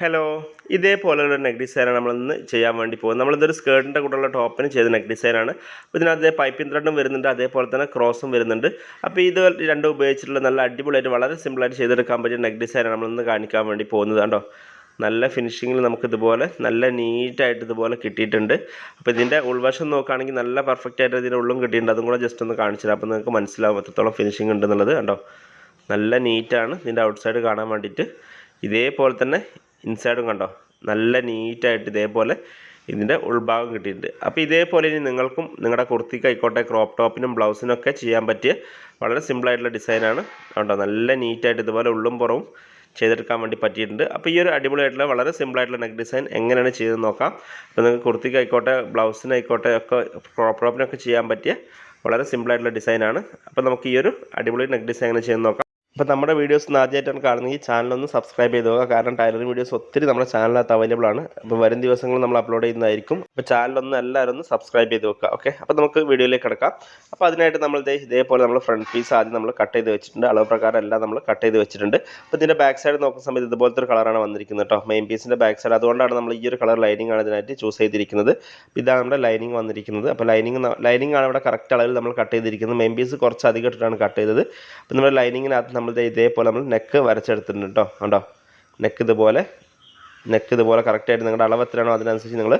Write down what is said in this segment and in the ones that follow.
Hello ഇതേപോലെയുള്ള neck ഡിസൈനാണ് നമ്മളിന്ന് ചെയ്യാൻ വേണ്ടി പോകുന്നത്. നമ്മളിതൊരു സ്കേർട്ടിന്റെ കൂടെയുള്ള ടോപ്പിന് ചെയ്ത നെക്ക് ഡിസൈനാണ് അപ്പോൾ ഇതിനകത്ത് പൈപ്പിംഗ് ത്രെഡും വരുന്നുണ്ട്. അതേപോലെ തന്നെ ക്രോസും വരുന്നുണ്ട്. അപ്പോൾ ഇത് രണ്ടും ഉപയോഗിച്ചിട്ടുള്ള നല്ല അടിപൊളിയായിട്ട് വളരെ സിമ്പിളായിട്ട് ചെയ്തെടുക്കാൻ പറ്റിയ നെക്ക് ഡിസൈനാണ് നമ്മളിന്ന് കാണിക്കാൻ വേണ്ടി പോകുന്നത് കണ്ടോ? നല്ല ഫിനിഷിങ്ങിൽ നമുക്കിതുപോലെ നല്ല നീറ്റായിട്ട് ഇതുപോലെ കിട്ടിയിട്ടുണ്ട്. അപ്പോൾ ഇതിന്റെ ഉൾവശം നോക്കുകയാണെങ്കിൽ നല്ല പെർഫെക്റ്റ് ആയിട്ട് ഇതിന്റെ ഉള്ളും കിട്ടിയിട്ടുണ്ട്. അതും കൂടെ ജസ്റ്റ് ഒന്ന് കാണിച്ചു തരാം. അപ്പോൾ നിങ്ങൾക്ക് മനസ്സിലാവും എത്രത്തോളം ഫിനിഷിംഗ് ഉണ്ടെന്നുള്ളത് കണ്ടോ? നല്ല നീറ്റാണ് ഇതിന്റെ ഔട്ട്സൈഡ് കാണാൻ വേണ്ടിയിട്ട്. ഇതേപോലെ തന്നെ ഇൻസൈഡും കണ്ടോ? നല്ല നീറ്റായിട്ട് ഇതേപോലെ ഇതിന്റെ ഉൾഭാഗം കിട്ടിയിട്ടുണ്ട്. അപ്പോൾ ഇതേപോലെ ഇനി നിങ്ങൾക്കും നിങ്ങളുടെ കുർത്തിക്ക് ആയിക്കോട്ടെ ക്രോപ്പ് ടോപ്പിനും ബ്ലൗസിനൊക്കെ ചെയ്യാൻ പറ്റിയ വളരെ സിമ്പിളായിട്ടുള്ള ഡിസൈനാണ് കണ്ടോ? നല്ല നീറ്റായിട്ട് ഇതുപോലെ ഉള്ളും പുറവും ചെയ്തെടുക്കാൻ വേണ്ടി പറ്റിയിട്ടുണ്ട്. അപ്പോൾ ഈ ഒരു അടിപൊളിയായിട്ടുള്ള വളരെ സിമ്പിളായിട്ടുള്ള നെക്ക് ഡിസൈൻ എങ്ങനെയാണ് ചെയ്ത് നോക്കാം. അപ്പോൾ നിങ്ങൾക്ക് കുർത്തിക്ക് ആയിക്കോട്ടെ ബ്ലൗസിനായിക്കോട്ടെ ഒക്കെ ക്രോപ്പ് ടോപ്പിനൊക്കെ ചെയ്യാൻ പറ്റിയ വളരെ സിമ്പിളായിട്ടുള്ള ഡിസൈനാണ് അപ്പോൾ നമുക്ക് ഈ ഒരു അടിപൊളി നെക്ക് ഡിസൈൻ എങ്ങനെ ചെയ്ത് നോക്കാം. അപ്പോൾ നമ്മുടെ വീഡിയോസ് ആദ്യമായിട്ടാണ് കാണുന്നെങ്കിൽ ചാനലൊന്ന് സബ്സ്ക്രൈബ് ചെയ്ത് നോക്കുക. കാരണം ടൈലറിംഗ് വീഡിയോസ് ഒത്തിരി നമ്മുടെ ചാനലിനകത്ത് അവൈലബിൾ ആണ്. അപ്പോൾ വരും ദിവസങ്ങളിൽ നമ്മൾ അപ്ലോഡ് ചെയ്യുന്നതായിരിക്കും. അപ്പോൾ ചാനലൊന്ന് എല്ലാവരും ഒന്ന് സബ്സ്ക്രൈബ് ചെയ്ത് വെക്കുക ഓക്കെ അപ്പോൾ നമുക്ക് വീഡിയോയിലേക്ക് കിടക്കാം. അപ്പോൾ അതിനായിട്ട് നമ്മൾ ഇതേപോലെ നമ്മൾ ഫ്രണ്ട് പീസ് ആദ്യം നമ്മൾ കട്ട് ചെയ്ത് വെച്ചിട്ടുണ്ട്. അളവ് പ്രകാരം എല്ലാം നമ്മൾ കട്ട് ചെയ്ത് വെച്ചിട്ടുണ്ട്. അപ്പോൾ ഇതിന്റെ ബാക്ക് സൈഡ് നോക്കുന്ന സമയത്ത് ഇതുപോലത്തെ ഒരു കളറാണ് വന്നിരിക്കുന്നത് കേട്ടോ മെയിൻ പീസിന്റെ ബാക്ക് സൈഡ് അതുകൊണ്ടാണ് നമ്മൾ ഈ ഒരു കളർ ലൈനിങ് ആണ് ഇതിനായിട്ട് ചൂസ് ചെയ്തിരിക്കുന്നത്. ഇതാണ് നമ്മുടെ ലൈനിങ് വന്നിരിക്കുന്നത്. അപ്പോൾ ലൈനിങ് ലൈനിങ് ആണ് ഇവിടെ കറക്റ്റ് അളവിൽ നമ്മൾ കട്ട് ചെയ്തിരിക്കുന്നത്. മെയിൻ പീസ് കുറച്ച് അധികം ഇട്ടിട്ടാണ് കട്ട് ചെയ്തത്. അപ്പോൾ നമ്മുടെ ലൈനിങ്ങിനകത്ത് നമ്മൾ ദേ ഇതേപോലെ നമ്മൾ നെക്ക് വരച്ചെടുത്തിട്ടുണ്ട് കേട്ടോ കണ്ടോ? നെക്ക് ഇതുപോലെ നെക്ക് ഇതുപോലെ കറക്റ്റായിട്ട് നിങ്ങളുടെ അളവ് എത്രയാണോ അതിനനുസരിച്ച് നിങ്ങൾ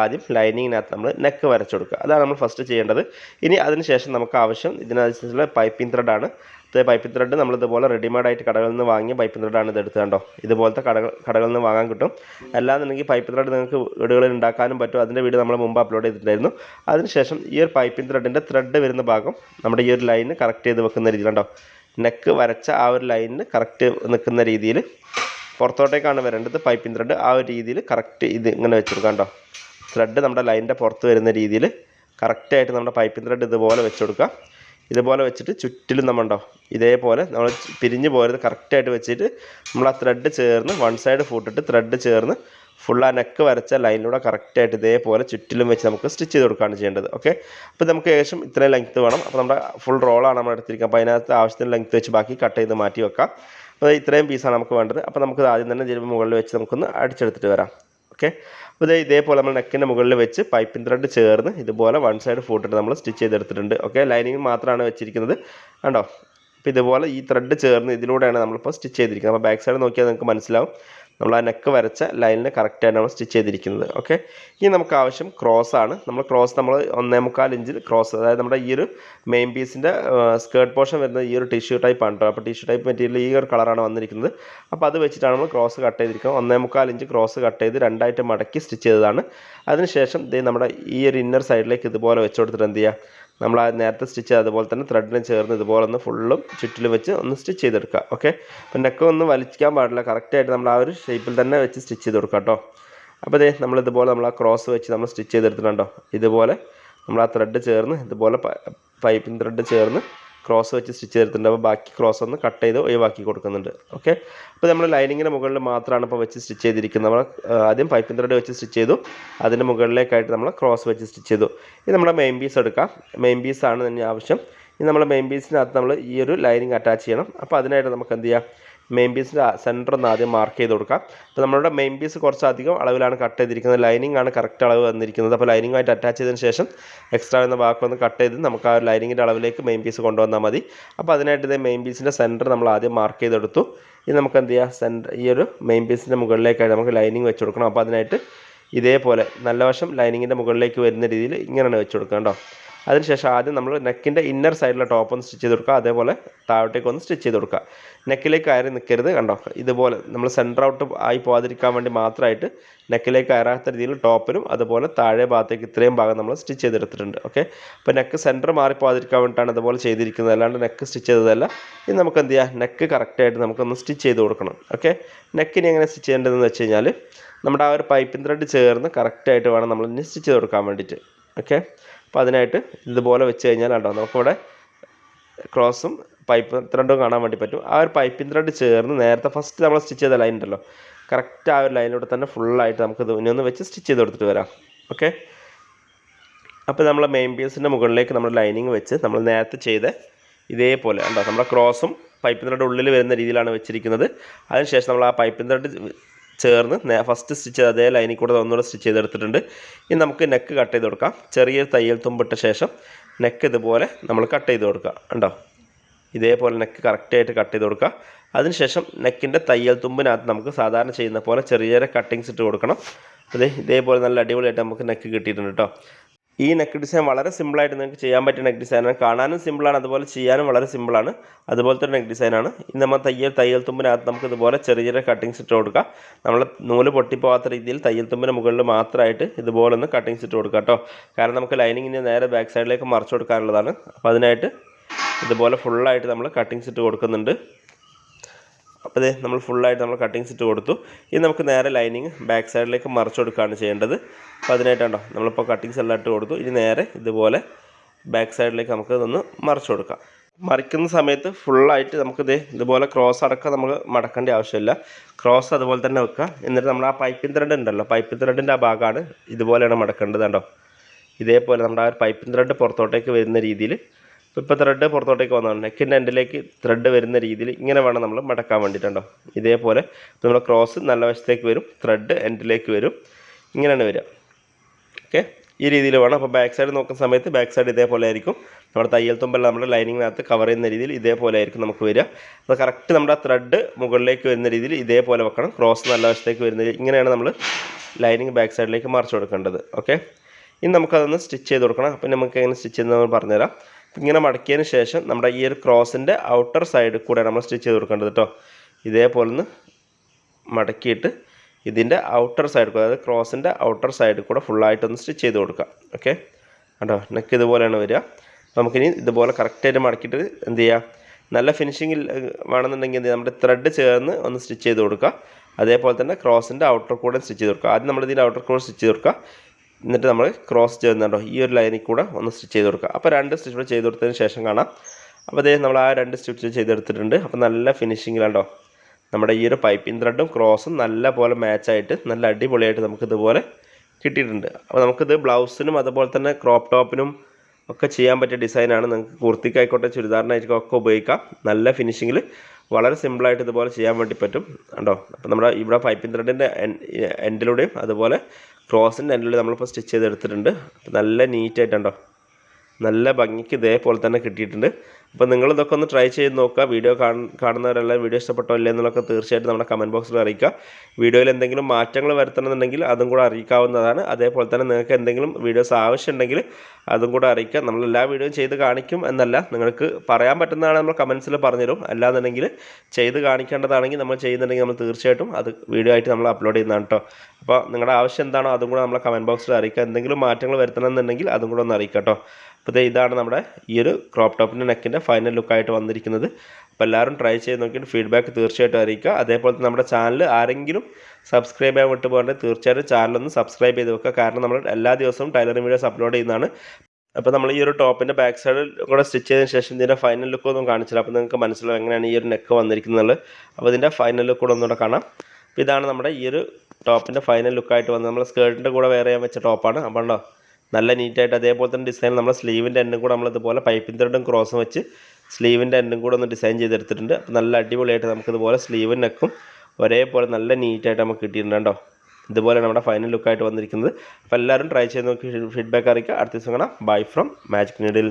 ആദ്യം ലൈനിങ്ങിനകത്ത് നമ്മൾ നെക്ക് വരച്ചു കൊടുക്കുക അതാണ് നമ്മൾ ഫസ്റ്റ് ചെയ്യേണ്ടത്. ഇനി അതിനുശേഷം നമുക്ക് ആവശ്യം ഇതിനനുസരിച്ചുള്ള പൈപ്പിംഗ് ത്രെഡാണ് ഇത് പൈപ്പിംഗ് ത്രെഡ് നമ്മൾ ഇതുപോലെ റെഡിമെയ്ഡ് ആയിട്ട് കടകളിൽ നിന്ന് വാങ്ങിയ പൈപ്പിംഗ് ത്രെഡാണ് ഇത് എടുത്തത് കണ്ടോ? ഇതുപോലത്തെ കടകൾ കടകളിൽ നിന്ന് വാങ്ങാൻ കിട്ടും. അല്ലാന്നുണ്ടെങ്കിൽ പൈപ്പിംഗ് ത്രെഡ് നിങ്ങൾക്ക് വീടുകളിൽ ഉണ്ടാക്കാനും പറ്റും. അതിന്റെ വീഡിയോ നമ്മൾ മുമ്പ് അപ്ലോഡ് ചെയ്തിട്ടുണ്ടായിരുന്നു. അതിനുശേഷം ഈ ഒരു പൈപ്പിംഗ് ത്രെഡിന്റെ ത്രെഡ് വരുന്ന ഭാഗം നമ്മുടെ ഈ ഒരു ലൈന് കറക്റ്റ് ചെയ്ത് വെക്കുന്ന രീതിയിലുണ്ടോ നെക്ക് വരച്ച ആ ഒരു ലൈനിന് കറക്റ്റ് നിൽക്കുന്ന രീതിയിൽ പുറത്തോട്ടേക്കാണ് വരേണ്ടത്. പൈപ്പിംഗ് ത്രെഡ് ആ ഒരു രീതിയിൽ കറക്റ്റ് ഇത് ഇങ്ങനെ വെച്ചെടുക്കാം കേട്ടോ ത്രെഡ് നമ്മുടെ ലൈനിന്റെ പുറത്ത് വരുന്ന രീതിയിൽ കറക്റ്റായിട്ട് നമ്മുടെ പൈപ്പിംഗ് ത്രെഡ് ഇതുപോലെ വെച്ചെടുക്കാം ഇതുപോലെ വെച്ചിട്ട് ചുറ്റിലും നമ്മളുണ്ടോ ഇതേപോലെ നമ്മൾ പിരിഞ്ഞ് പോരുന്നത് കറക്റ്റായിട്ട് വെച്ചിട്ട് നമ്മൾ ആ ത്രെഡ് ചേർന്ന് വൺ സൈഡ് ഫൂട്ടിട്ട് ത്രെഡ് ചേർന്ന് ഫുൾ ആ നെക്ക് വരച്ച ലൈനിലൂടെ കറക്റ്റായിട്ട് ഇതേപോലെ ചുറ്റിലും വെച്ച് നമുക്ക് സ്റ്റിച്ച് ചെയ്ത് കൊടുക്കുകയാണ് ചെയ്യേണ്ടത് ഓക്കെ അപ്പോൾ നമുക്ക് ഏകദേശം ഇത്രയും ലെങ്ത്ത് വേണം. അപ്പോൾ നമ്മുടെ ഫുൾ റോളാണ് നമ്മൾ എടുത്തിരിക്കുക അപ്പോൾ അതിനകത്ത് ആവശ്യത്തിന് ലെങ്ത്ത് വെച്ച് ബാക്കി കട്ട് ചെയ്ത് മാറ്റി വെക്കാം. അപ്പോൾ ഇത്രയും പീസാണ് നമുക്ക് വേണ്ടത്. അപ്പോൾ നമുക്ക് ആദ്യം തന്നെ ഇതിന് മുകളിൽ വെച്ച് നമുക്കൊന്ന് അടിച്ചെടുത്തിട്ട് വരാം ഓക്കെ അപ്പോൾ ഇത് ഇതേപോലെ നമ്മൾ നെക്കിന്റെ മുകളിൽ വെച്ച് പൈപ്പിംഗ് ത്രെഡ് ചേർന്ന് ഇതുപോലെ വൺ സൈഡ് ഫൂട്ടിട്ട് നമ്മൾ സ്റ്റിച്ച് ചെയ്തെടുത്തിട്ടുണ്ട് ഓക്കെ ലൈനിങ് മാത്രമാണ് വെച്ചിരിക്കുന്നത്. കണ്ടോ? അപ്പോൾ ഇതുപോലെ ഈ ത്രെഡ് ചേർന്ന് ഇതിലൂടെയാണ് നമ്മളിപ്പോൾ സ്റ്റിച്ച് ചെയ്തിരിക്കുന്നത്. അപ്പോൾ ബാക്ക് സൈഡ് നോക്കിയാൽ നിങ്ങൾക്ക് മനസ്സിലാവും. നമ്മൾ ആ നെക്ക് വരച്ച ലൈനിന് കറക്റ്റായിട്ട് നമ്മൾ സ്റ്റിച്ച് ചെയ്തിരിക്കുന്നത്. ഓക്കെ ഇനി നമുക്ക് ആവശ്യം ക്രോസ് ആണ്. നമ്മൾ ക്രോസ് നമ്മൾ ഒന്നേ മുക്കാൽ ഇഞ്ചിൽ ക്രോസ് അതായത് നമ്മുടെ ഈ ഒരു മെയിൻ പീസിന്റെ സ്കേർട്ട് പോർഷൻ വരുന്നത് ഈ ഒരു ടിഷ്യൂ ടൈപ്പ് ആണ് അപ്പോൾ ടിഷ്യൂ ടൈപ്പ് മെറ്റീരിയൽ ഈ ഒരു കളറാണ് വന്നിരിക്കുന്നത്. അപ്പോൾ അത് വെച്ചിട്ടാണ് നമ്മൾ ക്രോസ് കട്ട് ചെയ്തിരിക്കുന്നത്. ഒന്നേ മുക്കാൽ ഇഞ്ച് ക്രോസ് കട്ട് ചെയ്ത് രണ്ടായിട്ട് മടക്കി സ്റ്റിച്ച് ചെയ്തതാണ്. അതിനുശേഷം ഇത് നമ്മുടെ ഈ ഒരു ഇന്നർ സൈഡിലേക്ക് ഇതുപോലെ വെച്ച് കൊടുത്തിട്ട് എന്ത് ചെയ്യുക നമ്മൾ ആ നേരത്തെ സ്റ്റിച്ച് അതുപോലെ തന്നെ ത്രെഡിന് ചേർന്ന് ഇതുപോലെ ഒന്ന് ഫുള്ളും ചുറ്റിലും വെച്ച് ഒന്ന് സ്റ്റിച്ച് ചെയ്തെടുക്കുക ഓക്കെ അപ്പം നെക്ക് ഒന്ന് വലിക്കാൻ പാടില്ല. കറക്റ്റായിട്ട് നമ്മൾ ആ ഒരു ഷേപ്പിൽ തന്നെ വെച്ച് സ്റ്റിച്ച് ചെയ്ത് കൊടുക്കുക കേട്ടോ. അപ്പോൾ ഇതേ നമ്മൾ ഇതുപോലെ നമ്മൾ ആ ക്രോസ് വെച്ച് നമ്മൾ സ്റ്റിച്ച് ചെയ്തെടുത്തിട്ടുണ്ടോ ഇതുപോലെ നമ്മൾ ആ ത്രെഡ് ചേർന്ന് ഇതുപോലെ പൈപ്പിംഗ് ത്രെഡ് ചേർന്ന് ക്രോസ് വെച്ച് സ്റ്റിച്ച് ചെയ്തിട്ടുണ്ട്. അപ്പോൾ ബാക്കി ക്രോസ് ഒന്ന് കട്ട് ചെയ്ത് ഒഴിവാക്കി കൊടുക്കുന്നുണ്ട്. ഓക്കെ അപ്പോൾ നമ്മൾ ലൈനിങ്ങിന്റെ മുകളിൽ മാത്രമാണ് ഇപ്പോൾ വെച്ച് സ്റ്റിച്ച് ചെയ്തിരിക്കുന്നത്. നമ്മൾ ആദ്യം പൈപ്പിംഗ് ത്രെഡ് വെച്ച് സ്റ്റിച്ച് ചെയ്തു. അതിന്റെ മുകളിലേക്കായിട്ട് നമ്മൾ ക്രോസ് വെച്ച് സ്റ്റിച്ച് ചെയ്തു. ഇനി നമ്മുടെ മെയിൻ പീസ് എടുക്കാം. മെയിൻ പീസാണ് തന്നെ ആവശ്യം. ഇനി നമ്മൾ മെയിൻ പീസിനകത്ത് നമ്മൾ ഈ ഒരു ലൈനിങ് അറ്റാച്ച് ചെയ്യണം. അപ്പോൾ അതിനായിട്ട് നമുക്ക് എന്ത് ചെയ്യാം? മെയിൻ പീസിന്റെ സെന്റർ ഒന്ന് ആദ്യം മാർക്ക് ചെയ്ത് കൊടുക്കാം. അപ്പോൾ നമ്മളുടെ മെയിൻ പീസ് കുറച്ച് അധികം അളവിലാണ് കട്ട് ചെയ്തിരിക്കുന്നത്. ലൈനിങ് ആണ് കറക്റ്റ് അളവ് വന്നിരിക്കുന്നത്. അപ്പോൾ ലൈനിങ്ങുമായിട്ട് അറ്റാച്ച് ചെയ്തതിന് ശേഷം എക്സ്ട്രാ എന്ന ഭാഗം ഒന്ന് കട്ട് ചെയ്ത് നമുക്ക് ആ ലൈനിങ്ങിന്റെ അളവിലേക്ക് മെയിൻ പീസ് കൊണ്ടുവന്നാൽ മതി. അപ്പോൾ അതിനായിട്ട് ഇത് മെയിൻ പീസിന്റെ സെന്റർ നമ്മൾ ആദ്യം മാർക്ക് ചെയ്തെടുത്തു. ഇനി നമുക്ക് എന്ത് ചെയ്യാം? സെന്റർ ഈ ഒരു മെയിൻ പീസിന്റെ മുകളിലേക്കായിട്ട് നമുക്ക് ലൈനിങ് വെച്ച് കൊടുക്കണം. അപ്പോൾ അതിനായിട്ട് ഇതേപോലെ നല്ല വശം ലൈനിങ്ങിന്റെ മുകളിലേക്ക് വരുന്ന രീതിയിൽ ഇങ്ങനെയാണ് വെച്ച് കൊടുക്കുക കേട്ടോ. അതിനുശേഷം ആദ്യം നമ്മൾ നെക്കിന്റെ ഇന്നർ സൈഡിലെ ടോപ്പ് ഒന്ന് സ്റ്റിച്ച് ചെയ്ത് കൊടുക്കുക. അതേപോലെ താഴോട്ടേക്ക് ഒന്ന് സ്റ്റിച്ച് ചെയ്ത് കൊടുക്കുക. നെക്കിലേക്ക് കയറി നിൽക്കരുത് കണ്ടോ? ഇതുപോലെ നമ്മൾ സെന്റർ ഔട്ട് ആയി പോകാതിരിക്കാൻ വേണ്ടി മാത്രമായിട്ട് നെക്കിലേക്ക് കയറാത്ത രീതിയിൽ ടോപ്പിനും അതുപോലെ താഴെ ഭാഗത്തേക്ക് ഇത്രയും ഭാഗം നമ്മൾ സ്റ്റിച്ച് ചെയ്തെടുത്തിട്ടുണ്ട്. ഓക്കെ അപ്പോൾ നെക്ക് സെന്റർ മാറിപ്പോകാതിരിക്കാൻ വേണ്ടിയിട്ടാണ് ഇതുപോലെ ചെയ്തിരിക്കുന്നത്. അല്ലാണ്ട് നെക്ക് സ്റ്റിച്ച് ചെയ്തതല്ല. ഇനി നമുക്ക് എന്ത് ചെയ്യാം? നെക്ക് കറക്റ്റായിട്ട് നമുക്കൊന്ന് സ്റ്റിച്ച് ചെയ്ത് കൊടുക്കണം. ഓക്കെ നെക്കിന് എങ്ങനെ സ്റ്റിച്ച് ചെയ്യേണ്ടതെന്ന് വെച്ച് കഴിഞ്ഞാൽ നമ്മുടെ ആ ഒരു പൈപ്പിൻ ത്രെഡ് ചേർന്ന് കറക്റ്റായിട്ട് വേണം നമ്മൾ സ്റ്റിച്ച് ചെയ്ത് കൊടുക്കാൻ വേണ്ടിയിട്ട്. ഓക്കെ അപ്പോൾ അതിനായിട്ട് ഇതുപോലെ വെച്ച് കഴിഞ്ഞാൽ കണ്ടോ നമുക്കിവിടെ ക്രോസും പൈപ്പ് ത്രെഡും കാണാൻ വേണ്ടി പറ്റും. ആ ഒരു പൈപ്പിംഗ് ത്രെഡ് ചേർന്ന് നേരത്തെ ഫസ്റ്റ് നമ്മൾ സ്റ്റിച്ച് ചെയ്ത ലൈൻ ഉണ്ടല്ലോ കറക്റ്റ് ആ ഒരു ലൈനിലൂടെ തന്നെ ഫുള്ളായിട്ട് നമുക്ക് ഇനി ഒന്ന് വെച്ച് സ്റ്റിച്ച് ചെയ്ത് കൊടുത്തിട്ട് വരാം. ഓക്കെ അപ്പോൾ നമ്മൾ മെയിൻ പീസിന്റെ മുകളിലേക്ക് നമ്മൾ ലൈനിങ് വെച്ച് നമ്മൾ നേരത്തെ ചെയ്ത ഇതേപോലെ ഉണ്ടോ നമ്മുടെ ക്രോസും പൈപ്പിൻ ത്രെഡ് ഉള്ളിൽ വരുന്ന രീതിയിലാണ് വെച്ചിരിക്കുന്നത്. അതിനുശേഷം നമ്മൾ ആ പൈപ്പിൻ ത്രെഡ് ചേർന്ന് ഫസ്റ്റ് സ്റ്റിച്ച് അതേ ലൈനിൽ കൂടെ ഒന്നുകൂടെ സ്റ്റിച്ച് ചെയ്തെടുത്തിട്ടുണ്ട്. ഇനി നമുക്ക് നെക്ക് കട്ട് ചെയ്ത് കൊടുക്കാം. ചെറിയൊരു തയ്യൽ തുമ്പിട്ട ശേഷം നെക്ക് ഇതുപോലെ നമ്മൾ കട്ട് ചെയ്ത് കൊടുക്കുക. ഉണ്ടോ ഇതേപോലെ നെക്ക് കറക്റ്റായിട്ട് കട്ട് ചെയ്ത് കൊടുക്കുക. അതിനുശേഷം നെക്കിന്റെ തയ്യൽ തുമ്പിനകത്ത് നമുക്ക് സാധാരണ ചെയ്യുന്ന പോലെ ചെറിയ ചെറിയ കട്ടിങ്സ് ഇട്ട് കൊടുക്കണം. അതെ ഇതേപോലെ നല്ല അടിപൊളിയായിട്ട് നമുക്ക് നെക്ക് കിട്ടിയിട്ടുണ്ട് കേട്ടോ ഈ നെക്ക് ഡിസൈൻ വളരെ സിമ്പിളായിട്ട് നിങ്ങൾക്ക് ചെയ്യാൻ പറ്റിയ നെക്ക് ഡിസൈനാണ് കാണാനും സിമ്പിളാണ് അതുപോലെ ചെയ്യാനും വളരെ സിമ്പിളാണ് അതുപോലത്തെ ഒരു നെക്ക് ഡിസൈനാണ് ഇന്ന് നമ്മൾ തയ്യൽ തയ്യൽ തുമ്പിനകത്ത് നമുക്ക് ഇതുപോലെ ചെറിയ ചെറിയ കട്ടിങ്സ് ഇട്ട് കൊടുക്കാം. നമ്മൾ നൂൽ പൊട്ടിപ്പോകാത്ത രീതിയിൽ തയ്യൽ തുമ്പിന് മുകളിൽ മാത്രമായിട്ട് ഇതുപോലെ ഒന്ന് കട്ടിങ്സ് ഇട്ട് കൊടുക്കാം കേട്ടോ കാരണം നമുക്ക് ലൈനിങ്ങിന് നേരെ ബാക്ക് സൈഡിലേക്ക് മറിച്ച് കൊടുക്കാനുള്ളതാണ്. അപ്പോൾ അതിനായിട്ട് ഇതുപോലെ ഫുള്ളായിട്ട് നമ്മൾ കട്ടിങ്സ് ഇട്ട് കൊടുക്കുന്നുണ്ട്. അപ്പോൾ ഇതേ നമ്മൾ ഫുള്ളായിട്ട് നമ്മൾ കട്ടിങ്സ് ഇട്ട് കൊടുത്തു. ഇനി നമുക്ക് നേരെ ലൈനിങ് ബാക്ക് സൈഡിലേക്ക് മറിച്ച് കൊടുക്കുകയാണ് ചെയ്യേണ്ടത്. അപ്പോൾ അതിനായിട്ടുണ്ടോ നമ്മളിപ്പോൾ കട്ടിങ്സ് എല്ലാം ഇട്ട് കൊടുത്തു. ഇനി നേരെ ഇതുപോലെ ബാക്ക് സൈഡിലേക്ക് നമുക്ക് ഇതൊന്ന് മറിച്ച് കൊടുക്കാം. മറിക്കുന്ന സമയത്ത് ഫുള്ളായിട്ട് നമുക്കിത് ഇതുപോലെ ക്രോസ് അടക്കം നമുക്ക് മടക്കേണ്ട ആവശ്യമില്ല. ക്രോസ് അതുപോലെ തന്നെ വെക്കുക. എന്നിട്ട് നമ്മൾ ആ പൈപ്പിംഗ് ത്രെഡ് ഉണ്ടല്ലോ പൈപ്പിംഗ് ത്രെഡിന്റെ ആ ഭാഗമാണ് ഇതുപോലെയാണ് മടക്കേണ്ടത് കണ്ടോ. ഇതേപോലെ നമ്മുടെ ആ ഒരു പൈപ്പിംഗ് ത്രെഡ് പുറത്തോട്ടേക്ക് വരുന്ന രീതിയിൽ ഇപ്പോൾ ത്രെഡ് പുറത്തോട്ടേക്ക് വന്നതാണ്. നെക്കിന്റെ എൻഡിലേക്ക് ത്രെഡ് വരുന്ന രീതിയിൽ ഇങ്ങനെ വേണം നമ്മൾ മടക്കാൻ വേണ്ടിയിട്ടുണ്ടോ ഇതേപോലെ നമ്മുടെ ക്രോസ് നല്ല വശത്തേക്ക് വരും ത്രെഡ് എൻഡിലേക്ക് വരും. ഇങ്ങനെയാണ് വരിക. ഓക്കെ ഈ രീതിയിൽ വേണം. അപ്പോൾ ബാക്ക് സൈഡ് നോക്കുന്ന സമയത്ത് ബാക്ക് സൈഡ് ഇതേപോലെ ആയിരിക്കും. നമ്മുടെ തയ്യൽ തുമ്പല്ല നമ്മുടെ ലൈനിങ്ങിനകത്ത് കവർ ചെയ്യുന്ന രീതിയിൽ ഇതേപോലെ ആയിരിക്കും നമുക്ക് വരിക. അത് കറക്റ്റ് നമ്മുടെ ത്രെഡ് മുകളിലേക്ക് വരുന്ന രീതിയിൽ ഇതേപോലെ വെക്കണം. ക്രോസ് നല്ല വശത്തേക്ക് വരുന്ന ഇങ്ങനെയാണ് നമ്മൾ ലൈനിങ് ബാക്ക് സൈഡിലേക്ക് മറിച്ച് കൊടുക്കേണ്ടത്. ഓക്കെ ഇനി നമുക്കതൊന്ന് സ്റ്റിച്ച് ചെയ്ത് കൊടുക്കണം. അപ്പം നമുക്ക് എങ്ങനെ സ്റ്റിച്ച് ചെയ്യുന്നതെന്ന് പറഞ്ഞുതരാം. ഇങ്ങനെ മടക്കിയതിന് ശേഷം നമ്മുടെ ഈ ഒരു ക്രോസിന്റെ ഔട്ടർ സൈഡ് കൂടെ നമ്മൾ സ്റ്റിച്ച് ചെയ്ത് കൊടുക്കേണ്ടത് കേട്ടോ. ഇതേപോലെ ഒന്ന് മടക്കിയിട്ട് ഇതിന്റെ ഔട്ടർ സൈഡ് അതായത് ക്രോസിന്റെ ഔട്ടർ സൈഡിൽ കൂടെ ഫുള്ളായിട്ടൊന്ന് സ്റ്റിച്ച് ചെയ്ത് കൊടുക്കാം ഓക്കെ? കണ്ടോ? നെക്ക് ഇതുപോലെയാണ് വരിക. നമുക്കിനി ഇതുപോലെ കറക്റ്റായിട്ട് മടക്കിയിട്ട് എന്ത് ചെയ്യുക നല്ല ഫിനിഷിങ്ങിൽ വേണമെന്നുണ്ടെങ്കിൽ എന്ത് നമ്മുടെ ത്രെഡ് ചേർന്ന് ഒന്ന് സ്റ്റിച്ച് ചെയ്ത് കൊടുക്കുക. അതേപോലെ തന്നെ ക്രോസിന്റെ ഔട്ടർ കൂടെ സ്റ്റിച്ച് ചെയ്ത് കൊടുക്കുക. ആദ്യം നമ്മൾ ഇതിന്റെ ഔട്ടർ കൂടെ സ്റ്റിച്ച് ചെയ്ത് കൊടുക്കുക. എന്നിട്ട് നമ്മൾ ക്രോസ് ചെയ്യുന്നുണ്ടോ ഈ ഒരു ലൈനിൽ കൂടെ ഒന്ന് സ്റ്റിച്ച് ചെയ്ത് കൊടുക്കുക. അപ്പോൾ രണ്ട് സ്റ്റിച്ച് കൂടെ ചെയ്ത് കൊടുത്തതിന് ശേഷം കാണാം. അപ്പോൾ അതേ നമ്മൾ ആ രണ്ട് സ്റ്റിച്ച് ചെയ്തെടുത്തിട്ടുണ്ട്. അപ്പോൾ നല്ല ഫിനിഷിങ്ങിലാണ്ടോ നമ്മുടെ ഈ ഒരു പൈപ്പിംഗ് ത്രെഡും ക്രോസും നല്ല പോലെ മാച്ചായിട്ട് നല്ല അടിപൊളിയായിട്ട് നമുക്ക് ഇതുപോലെ കിട്ടിയിട്ടുണ്ട്. അപ്പോൾ നമുക്കിത് ബ്ലൗസിനും അതുപോലെ തന്നെ ക്രോപ്പ് ടോപ്പിനും ഒക്കെ ചെയ്യാൻ പറ്റിയ ഡിസൈനാണ് നിങ്ങൾക്ക് കുർത്തിക്കായിക്കോട്ടെ ചുരിദാറിനായിരിക്കും ഒക്കെ ഉപയോഗിക്കാം. നല്ല ഫിനിഷിങ്ങിൽ വളരെ സിമ്പിളായിട്ട് ഇതുപോലെ ചെയ്യാൻ വേണ്ടി പറ്റും. കണ്ടോ? അപ്പോൾ നമ്മുടെ ഇവിടെ പൈപ്പിംഗ് ത്രെഡിന്റെ എൻഡിലൂടെയും അതുപോലെ ക്രോസിന്റെ നമ്മൾ നമ്മളിപ്പോൾ സ്റ്റിച്ച് ചെയ്തെടുത്തിട്ടുണ്ട്. നല്ല നീറ്റായിട്ടുണ്ടോ നല്ല ഭംഗിക്ക് ഇതേപോലെ തന്നെ കിട്ടിയിട്ടുണ്ട്. അപ്പോൾ നിങ്ങൾ ഇതൊക്കെ ഒന്ന് ട്രൈ ചെയ്ത് നോക്കുക. വീഡിയോ കാണുന്നവരെല്ലാം വീഡിയോ ഇഷ്ടപ്പെട്ടോ ഇല്ലേ എന്നുള്ളതൊക്കെ തീർച്ചയായിട്ടും നമ്മുടെ കമന്റ് ബോക്സിൽ അറിയിക്കുക. വീഡിയോയിൽ എന്തെങ്കിലും മാറ്റങ്ങൾ വരുത്തണമെന്നുണ്ടെങ്കിൽ അതും കൂടെ അറിയിക്കാവുന്നതാണ്. അതേപോലെ തന്നെ നിങ്ങൾക്ക് എന്തെങ്കിലും വീഡിയോസ് ആവശ്യമുണ്ടെങ്കിൽ അതും കൂടെ അറിയിക്കുക. നമ്മൾ എല്ലാ വീഡിയോയും ചെയ്ത് കാണിക്കും എന്നല്ല. നിങ്ങൾക്ക് പറയാൻ പറ്റുന്നതാണ് നമ്മൾ കമൻസിൽ പറഞ്ഞുതരും. അല്ലാന്നുണ്ടെങ്കിൽ ചെയ്ത് കാണിക്കേണ്ടതാണെങ്കിൽ നമ്മൾ ചെയ്യുന്നുണ്ടെങ്കിൽ നമ്മൾ തീർച്ചയായിട്ടും അത് വീഡിയോ ആയിട്ട് നമ്മൾ അപ്ലോഡ് ചെയ്യുന്നതാണ് കേട്ടോ അപ്പോൾ നിങ്ങളുടെ ആവശ്യം എന്താണോ അതും കൂടെ നമ്മളെ കമന്റ് ബോക്സിൽ അറിയിക്കുക. എന്തെങ്കിലും മാറ്റങ്ങൾ വരുത്തണമെന്നുണ്ടെങ്കിൽ അതും കൂടെ ഒന്ന് അറിയിക്കാം കേട്ടോ അപ്പോൾ ഇതാണ് നമ്മുടെ ഈ ഒരു ക്രോപ്പ് ടോപ്പിന്റെ നെക്കിന്റെ ഫൈനൽ ലുക്കായിട്ട് വന്നിരിക്കുന്നത്. അപ്പോൾ എല്ലാവരും ട്രൈ ചെയ്ത് നോക്കിയിട്ട് ഫീഡ്ബാക്ക് തീർച്ചയായിട്ടും അറിയിക്കുക. അതേപോലെ തന്നെ നമ്മുടെ ചാനൽ ആരെങ്കിലും സബ്സ്ക്രൈബ് ചെയ്യാൻ വിട്ടു പോകേണ്ടത് തീർച്ചയായിട്ടും ചാനലൊന്ന് സബ്സ്ക്രൈബ് ചെയ്ത് വെക്കുക. കാരണം നമ്മൾ എല്ലാ ദിവസവും ടൈലറിംഗ് വീഡിയോസ് അപ്ലോഡ് ചെയ്യുന്നതാണ്. അപ്പോൾ നമ്മൾ ഈ ഒരു ടോപ്പിന്റെ ബാക്ക് സൈഡിൽ കൂടെ സ്റ്റിച്ച് ചെയ്തതിന് ശേഷം ഇതിന്റെ ഫൈനൽ ലുക്ക് ഒന്നും കാണിച്ചില്ല. അപ്പോൾ നിങ്ങൾക്ക് മനസ്സിലാവും എങ്ങനെയാണ് ഈ ഒരു നെക്ക് വന്നിരിക്കുന്നത്. അപ്പോൾ ഇതിന്റെ ഫൈനൽ ലുക്ക് കൂടെ ഒന്നുകൂടെ കാണാം. അപ്പോൾ ഇതാണ് നമ്മുടെ ഈ ഒരു ടോപ്പിന്റെ ഫൈനൽ ലുക്കായിട്ട് വന്നത്. നമ്മൾ സ്കേർട്ടിന്റെ കൂടെ വേറെ ചെയ്യാൻ വെച്ച ടോപ്പാണ് അപ്പോൾ ഉണ്ടോ നല്ല നീറ്റായിട്ട് അതേപോലെ തന്നെ ഡിസൈൻ നമ്മൾ സ്ലീവിന്റെ എണ്ണും കൂടെ നമ്മളിതുപോലെ പൈപ്പിൻ ത്രെഡും ക്രോസും വെച്ച് സ്ലീവിന്റെ എണ്ണും കൂടെ ഒന്ന് ഡിസൈൻ ചെയ്തെടുത്തിട്ടുണ്ട്. അപ്പോൾ നല്ല അടിപൊളിയായിട്ട് നമുക്കിതുപോലെ സ്ലീവും നെക്കും ഒരേപോലെ നല്ല നീറ്റായിട്ട് നമുക്ക് കിട്ടിയിട്ടുണ്ട് കേട്ടോ ഇതുപോലെ നമ്മുടെ ഫൈനൽ ലുക്കായിട്ട് വന്നിരിക്കുന്നത്. അപ്പോൾ എല്ലാവരും ട്രൈ ചെയ്ത് നോക്കി ഫീഡ്ബാക്ക് അറിയിക്കുക. അടുത്ത ദിവസം കാണാം. Bye from magic needle